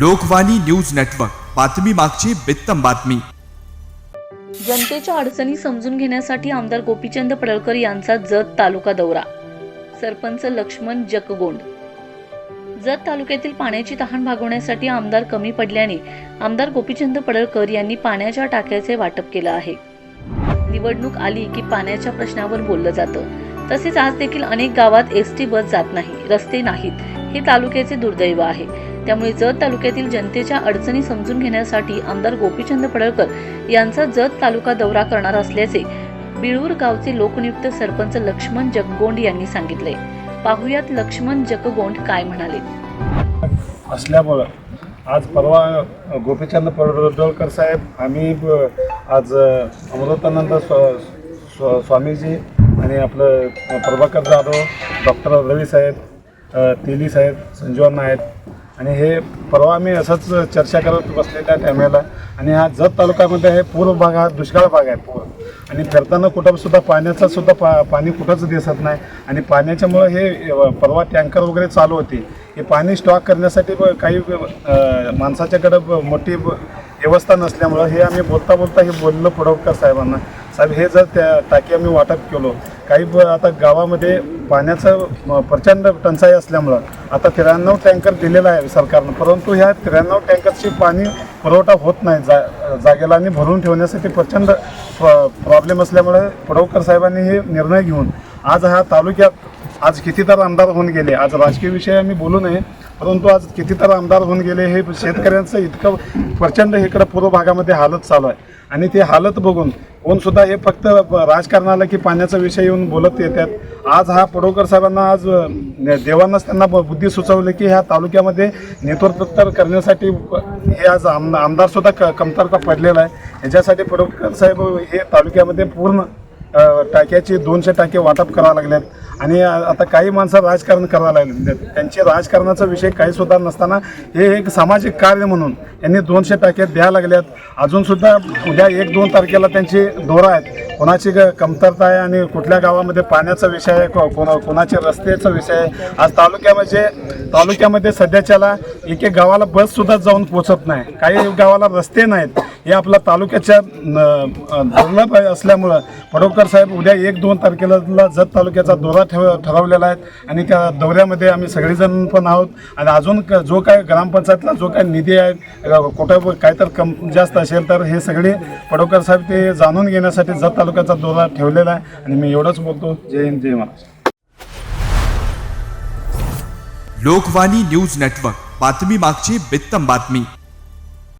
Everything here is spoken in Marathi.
Lokvani news network. बातमी मागची बित्तम बातमी. जनतेच्या अडचणी समजून घेण्यासाठी आमदार गोपीचंद पडळकर यांचा जत तालुका दौरा. सरपंच लक्ष्मण जकगोंड जत तालुक्यातील पाण्याची तहान भागवण्यासाठी आमदार कमी पडल्याने आमदार गोपीचंद पडळकर यांनी पाण्याच्या टाक्याचे वाटप केलं आहे. निवडणूक आली की पाण्याच्या प्रश्नावर बोललं जातं. तसेच आज देखील अनेक गावात एस टी बस जात नाही रस्ते नाहीत. हे तालुक्याचे दुर्दैव आहे. त्यामुळे जत तालुक्यातील जनतेच्या अडचणी समजून घेण्यासाठी आमदार गोपीचंद पडळकर यांचा जत तालुका दौरा करणार असल्याचे बिळूर गावचे लोकनियुक्त सरपंच लक्ष्मण जगगोंड यांनी सांगितले. पाहुयात लक्ष्मण जगगोंड काय म्हणाले. असल्यामुळं आज परवा गोपीचंद पडळकर साहेब आम्ही आज अमृतानंद स्व स्व स्वामीजी आणि आपलं प्रभाकर जाधव डॉक्टर रवी साहेब तेली साहेब संजीवन आहेत आणि हे परवा आम्ही असंच चर्चा करत बसलेल्या टायमाला आणि हा जत तालुक्यामध्ये हे पूर्व भाग हा दुष्काळ भाग आहे पूर आणि फिरताना कुठं सुद्धा पाण्याचं सुद्धा पा पाणी कुठंच दिसत नाही. आणि पाण्याच्यामुळं हे परवा टँकर वगैरे चालू होते. हे पाणी स्टॉक करण्यासाठी काही माणसाच्याकडं मोठी व्यवस्था नसल्यामुळं हे आम्ही बोलता बोलता हे बोललो पडवकर साहेबांना. साहेब हे जर त्या टाकी आम्ही वाटप केलो काही आता गावामध्ये पाण्याचं प्रचंड टंचाई असल्यामुळं आता त्र्याण्णव टँकर दिलेला आहे सरकारनं. परंतु ह्या त्र्याण्णव टँकरची पाणी पुरवठा होत नाही जा जागेला आणि भरून ठेवण्यासाठी प्रचंड प्रॉब्लेम असल्यामुळे पडवकर साहेबांनी हे निर्णय घेऊन आज ह्या तालुक्यात आज कितीतर आमदार होऊन गेले. आज राजकीय विषय आम्ही बोलू नये. परंतु आज कितीतर आमदार होऊन गेले हे शेतकऱ्यांचं इतकं प्रचंड इकडं पूर्व भागामध्ये हालत चालू आहे. आणि ते हालत बघून कोण सुद्धा हे फक्त राजकारणाला की पाण्याचा विषय येऊन बोलत येतात. आज हा पडोकर साहेबांना आज देवांनाच त्यांना ब- बुद्धी सुचवली की ह्या तालुक्यामध्ये नेतृत्व करण्यासाठी हे आज आम आमदारसुद्धा क कमतरता पडलेला आहे. ह्याच्यासाठी पडोकर साहेब हे तालुक्यामध्ये पूर्ण टाक्याची दोनशे टाके वाटप करावं लागलेत. आणि आता काही माणसं राजकारण करायला लागले त्यांचे राजकारणाचा विषय काही सुद्धा नसताना हे एक सामाजिक कार्य म्हणून यांनी दोनशे टाके द्यायला लागल्यात अजूनसुद्धा उद्या एक दोन तारखेला त्यांची दौरा आहेत. कोणाची ग- कमतरता आहे आणि कुठल्या गावामध्ये पाण्याचा विषय आहे को- कोणा कोणाचे रस्त्याचा विषय आहे. आज तालुक्यामध्ये तालुक्यामध्ये सध्याच्याला एक एक गावाला बससुद्धा जाऊन पोचत नाही. काही गावाला रस्ते नाहीत. हे आपल्या तालुक्याच्या न- दुर्लभ असल्यामुळं पडोकर साहेब उद्या एक दोन तारखेला जत तालुक्याचा दौरा ठेव ठरवलेला आहे आणि त्या दौऱ्यामध्ये आम्ही सगळेजण पण आहोत. आणि अजून क- जो काय ग्रामपंचायतला जो काय निधी आहे कुठं काय तर कम जास्त असेल तर हे सगळे पडोकर साहेब ते जाणून घेण्यासाठी जत तालुक्याचा दौरा ठेवलेला आहे. आणि मी एवढंच बोलतो. जय हिंद जय महाराष्ट्र. लोकवाणी न्यूज नेटवर्क बातमी मागची बित्तम बातमी.